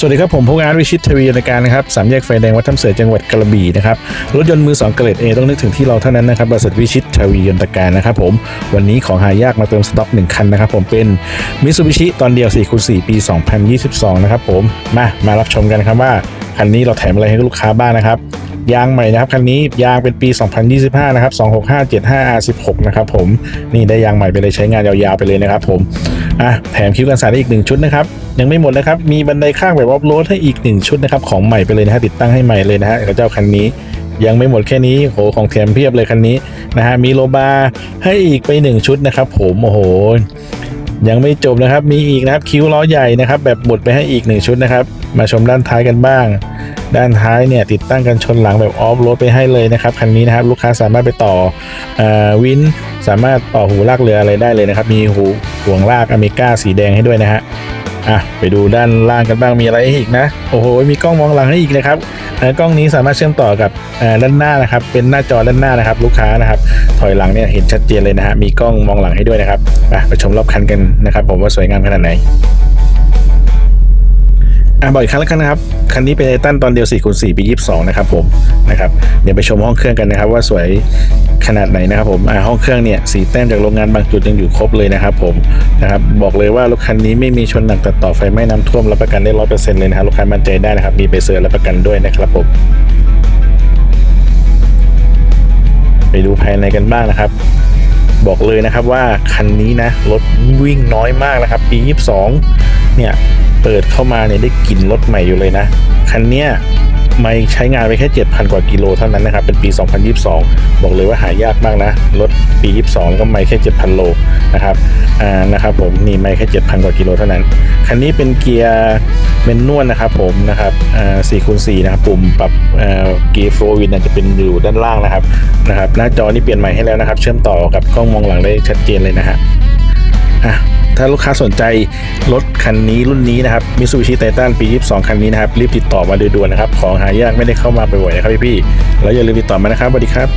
สวัสดีครับผมพงษ์อาร์ตวิชิตทวียนการนะครับสามแยกไฟแดงวัดถ้ำเสือจังหวัดกระบี่นะครับรถยนต์มือสองเกรดเอต้องนึกถึงที่เราเท่านั้นนะครับบริษัทวิชิตทวียนการนะครับผมวันนี้ของหายากมาเติมสต็อกหนึ่งคันนะครับผมเป็นมิ t ซูบิชิตอนเดียว4คูณ4ปี 2022 นะครับผมมามารับชมกันครับว่าคันนี้เราแถมอะไรให้ลูกค้าบ้างนะครับยางใหม่นะครับคันนี้ยางเป็นปี 2025 นะครับ 26575R16 นะครับผมนี่ได้ยางใหม่ไปเลยใช้งานยาวๆไปเลยนะครับผมอะแถมคิวกันสาดอีกหนึ่งชุดนะครับ ยังไม่หมดนะครับ มีบันไดข้างแบบออฟโรดให้อีกหนึ่งชุดนะครับ ของใหม่ไปเลยนะฮะติดตั้งให้ใหม่เลยนะฮะกับเจ้าคันนี้ยังไม่หมดแค่นี้โหของแถมเพียบเลยคันนี้นะฮะมีโลบาให้อีกไปหนึ่งชุดนะครับ ผมโอ้โหยังไม่จบนะครับ มีอีกนะครับคิ้วล้อใหญ่นะครับ แบบหมดไปให้อีกหนึ่งชุดนะครับ มาชมด้านท้ายกันบ้าง ด้านท้ายเนี่ยติดตั้งกันชนหลังแบบออฟโรดไปให้เลยนะครับคันนี้นะครับ ลูกค้าสามารถไปต่อเออวินสามารถต่อหูลากเรืออะไรได้เลยนะครับ มีหู ห่วงลากอเมริกาสีแดงให้ด้วยนะฮะอะไปดูด้านล่างกันบ้างมีอะไรอีกนะ โอ้โห มีกล้องมองหลังให้อีกนะครับกล้องนี้สามารถเชื่อมต่อกับด้านหน้านะครับ เป็นหน้าจอด้านหน้านะครับ ลูกค้านะครับ ถอยหลังเนี่ยเห็นชัดเจนเลยนะฮะมีกล้องมองหลังให้ด้วยนะครับไปชมรอบคันกันนะครับ ผมว่าสวยงามขนาดไหน อะบอกอีกครั้งแล้วกันนะครับ คันนี้เป็นไททันตอนเดียว4คูณ4ปี 22 นะครับผมนะครับเดี๋ยวไปชมห้องเครื่องกันนะครับ ว่าสวยขนาดไหนนะครับผมอะห้องเครื่องเนี่ยสีแต้มจากโรงงานบางจุดยังอยู่ครบเลยนะครับผมนะครับบอกเลยว่ารถคันนี้ไม่มีชนหนักตัดต่อไฟไหม้น้ำท่วมรับประกันได้ร้อยเปอร์เซ็นต์เลยนะครับลูกค้ามั่นใจได้นะครับ มีใบเซอร์รับประกันด้วยนะครับผมไปดูภายในกันบ้างนะครับ บอกเลยนะครับว่าคันนี้นะรถวิ่งน้อยมากนะครับปี 22 เนี่ย เปิดเข้ามาเนี่ยได้กลิ่นรถใหม่อยู่เลยนะ คันเนี้ยไม่ใช้งานไปแค่ 7,000 กว่ากิโลเท่านั้นนะครับ เป็นปี 2022 บอกเลยว่าหายากมากนะ รถปี 22 ก็ไม่แค่ 7,000 โลนะครับ อ่า นะครับผม นี่ไม่แค่ 7,000 กว่ากิโลเท่านั้น คันนี้เป็นเกียร์เมนนวลนะครับผมนะครับ อ่า4คูณ4นะครับ ปุ่มปรับอ่อเกียร์โฟวินจะเป็นอยู่ด้านล่างนะครับ นะครับ หน้าจอนี่เปลี่ยนใหม่ให้แล้วนะครับ เชื่อมต่อกับกล้องมองหลังได้ชัดเจนเลยนะฮะ อะ ถ้าลูกค้าสนใจรถคันนี้รุ่นนี้นะครับมิสูบิชิไททันปี 22 คันนี้นะครับ รีบติดต่อมาด่วนๆนะครับ ของหายากไม่ได้เข้ามาบ่อยๆนะครับพี่ๆแล้วอย่าลืมติดต่อมานะครับสวัสดีครับ